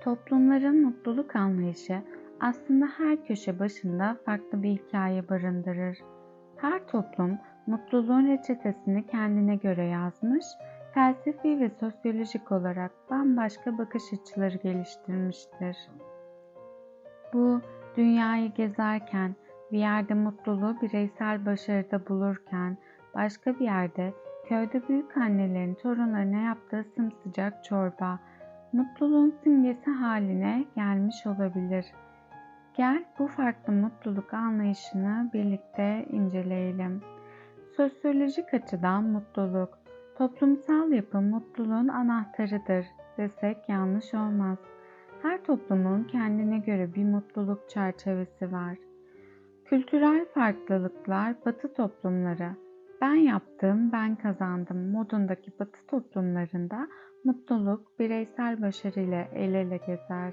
Toplumların mutluluk anlayışı aslında her köşe başında farklı bir hikaye barındırır. Her toplum mutluluğun reçetesini kendine göre yazmış, felsefi ve sosyolojik olarak bambaşka bakış açıları geliştirmiştir. Bu dünyayı gezerken bir yerde mutluluğu bireysel başarıda bulurken başka bir yerde köyde büyük annelerin torunlarına yaptığı sımsıcak çorba, mutluluğun simgesi haline gelmiş olabilir. Gel bu farklı mutluluk anlayışını birlikte inceleyelim. Sosyolojik açıdan mutluluk, toplumsal yapı mutluluğun anahtarıdır desek yanlış olmaz. Her toplumun kendine göre bir mutluluk çerçevesi var. Kültürel farklılıklar batı toplumları, ben yaptım, ben kazandım modundaki batı toplumlarında mutluluk bireysel başarıyla el ele gezer.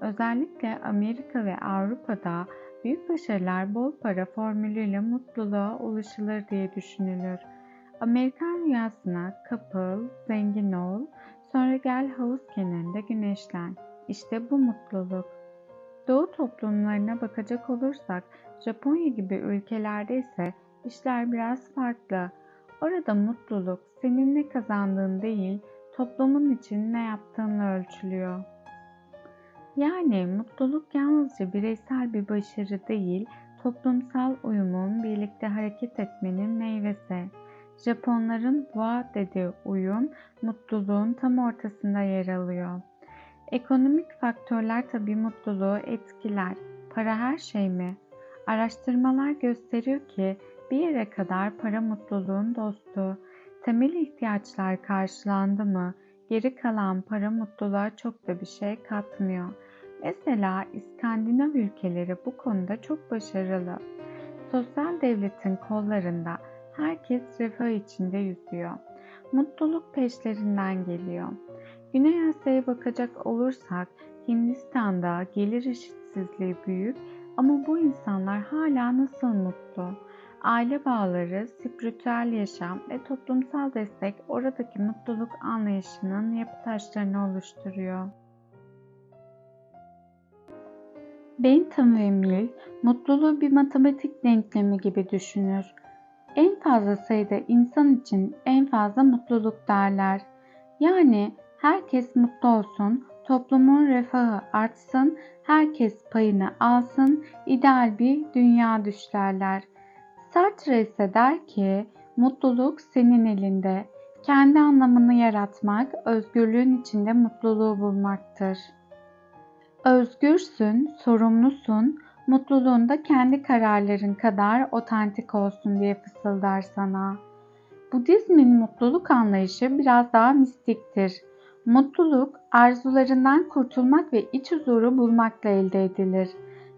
Özellikle Amerika ve Avrupa'da büyük başarılar bol para formülüyle mutluluğa ulaşılır diye düşünülür. Amerikan rüyasına kapıl, zengin ol, sonra gel havuz kenarında güneşlen. İşte bu mutluluk. Doğu toplumlarına bakacak olursak Japonya gibi ülkelerde ise işler biraz farklı. Orada mutluluk senin ne kazandığın değil, toplumun için ne yaptığınla ölçülüyor. Yani mutluluk yalnızca bireysel bir başarı değil, toplumsal uyumun, birlikte hareket etmenin meyvesi. Japonların wa dediği uyum, mutluluğun tam ortasında yer alıyor. Ekonomik faktörler tabii mutluluğu etkiler. Para her şey mi? Araştırmalar gösteriyor ki bir yere kadar para mutluluğun dostu. Temel ihtiyaçlar karşılandı mı geri kalan para mutluluğa çok da bir şey katmıyor. Mesela İskandinav ülkeleri bu konuda çok başarılı. Sosyal devletin kollarında herkes refah içinde yüzüyor. Mutluluk peşlerinden geliyor. Güney Asya'ya bakacak olursak Hindistan'da gelir eşitsizliği büyük ama bu insanlar hala nasıl mutlu? Aile bağları, spiritüel yaşam ve toplumsal destek oradaki mutluluk anlayışının yapı taşlarını oluşturuyor. Bentham ve Mill mutluluğu bir matematik denklemi gibi düşünür. En fazla sayıda insan için en fazla mutluluk derler. Yani herkes mutlu olsun, toplumun refahı artsın, herkes payını alsın, ideal bir dünya düşlerler. Sartre ise der ki, mutluluk senin elinde. Kendi anlamını yaratmak, özgürlüğün içinde mutluluğu bulmaktır. Özgürsün, sorumlusun, mutluluğunda kendi kararların kadar otantik olsun diye fısıldar sana. Budizmin mutluluk anlayışı biraz daha mistiktir. Mutluluk, arzularından kurtulmak ve iç huzuru bulmakla elde edilir.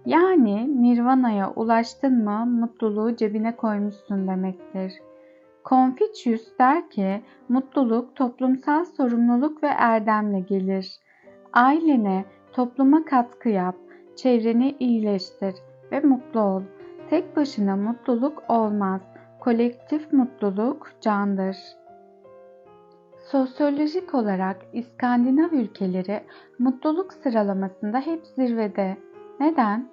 Yani nirvana'ya ulaştın mı mutluluğu cebine koymuşsun demektir. Confucius der ki mutluluk toplumsal sorumluluk ve erdemle gelir. Ailene, topluma katkı yap, çevreni iyileştir ve mutlu ol. Tek başına mutluluk olmaz. Kolektif mutluluk candır. Sosyolojik olarak İskandinav ülkeleri mutluluk sıralamasında hep zirvede. Neden?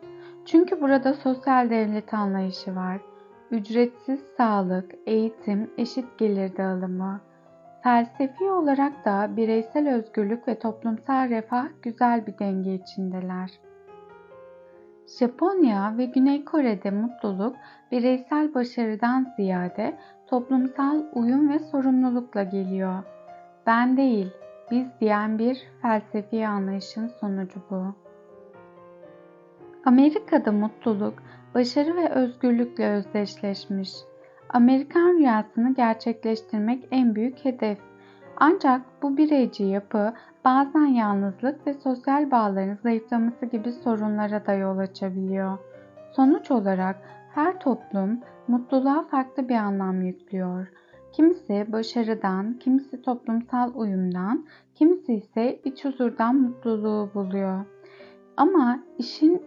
Çünkü burada sosyal devlet anlayışı var. Ücretsiz sağlık, eğitim, eşit gelir dağılımı. Felsefi olarak da bireysel özgürlük ve toplumsal refah güzel bir denge içindeler. Japonya ve Güney Kore'de mutluluk bireysel başarıdan ziyade toplumsal uyum ve sorumlulukla geliyor. Ben değil, biz diyen bir felsefi anlayışın sonucu bu. Amerika'da mutluluk, başarı ve özgürlükle özdeşleşmiş. Amerikan rüyasını gerçekleştirmek en büyük hedef. Ancak bu bireyci yapı bazen yalnızlık ve sosyal bağların zayıflaması gibi sorunlara da yol açabiliyor. Sonuç olarak her toplum mutluluğa farklı bir anlam yüklüyor. Kimisi başarıdan, kimisi toplumsal uyumdan, kimisi ise iç huzurdan mutluluğu buluyor. Ama işin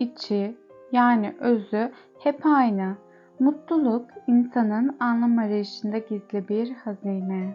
içi yani özü hep aynı. Mutluluk insanın anlam arayışında gizli bir hazine.